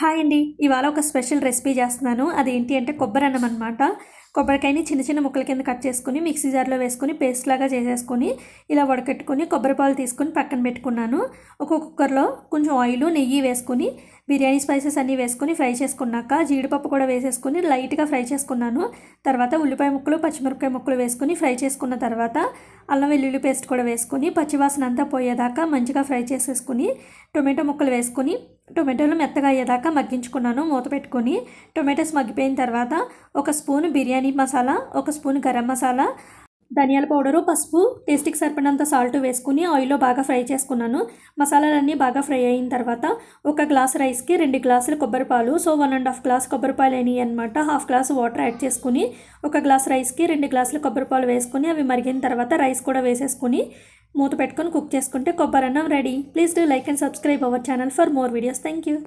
Hi అండి. ఇవాళ ఒక స్పెషల్ రెసిపీ చేస్తున్నాను. అదేంటి అంటే కొబ్బరి అన్నం అనమాట కొబ్బరికాయని చిన్న చిన్న ముక్కల కింద కట్ చేసుకుని మిక్సీ జార్లో వేసుకొని పేస్ట్ లాగా చేసేసుకొని ఇలా వడకట్టుకొని కొబ్బరి పాలు తీసుకొని పక్కన పెట్టుకున్నాను. ఒక కుక్కర్లో కొంచెం ఆయిల్ నెయ్యి వేసుకొని బిర్యానీ స్పైసెస్ అన్నీ వేసుకొని ఫ్రై చేసుకున్నాక జీడిపప్పు కూడా వేసేసుకొని లైట్గా ఫ్రై చేసుకున్నాను. తర్వాత ఉల్లిపాయ ముక్కలు పచ్చిమిరపకాయ ముక్కలు వేసుకొని ఫ్రై చేసుకున్న తర్వాత అల్లం వెల్లుల్లి పేస్ట్ కూడా వేసుకొని పచ్చివాసన అంతా పోయేదాకా మంచిగా ఫ్రై చేసేసుకుని టొమాటో ముక్కలు వేసుకొని టొమాటోలు మెత్తగా అయ్యేదాకా మగ్గించుకున్నాను మూత పెట్టుకొని. టొమాటోస్ మగ్గిపోయిన తర్వాత ఒక స్పూన్ బిర్యానీ మసాలా ఒక స్పూన్ గరం మసాలా ధనియాల పౌడరు పసుపు టేస్ట్కి సరిపడినంత సాల్ట్ వేసుకుని ఆయిల్లో బాగా ఫ్రై చేసుకున్నాను. మసాలాలన్నీ బాగా ఫ్రై అయిన తర్వాత ఒక గ్లాస్ రైస్కి రెండు గ్లాసులు కొబ్బరి పాలు so one and half glass కొబ్బరి పాలు అయినాయి అనమాట హాఫ్ గ్లాస్ వాటర్ యాడ్ చేసుకుని ఒక గ్లాస్ రైస్కి రెండు గ్లాసులు కొబ్బరి పాలు వేసుకుని అవి మరిగిన తర్వాత రైస్ కూడా వేసేసుకుని మూత పెట్టుకొని కుక్ చేసుకుంటే కొబ్బరి అన్నం ready. Please do like and subscribe our channel for more videos. Thank you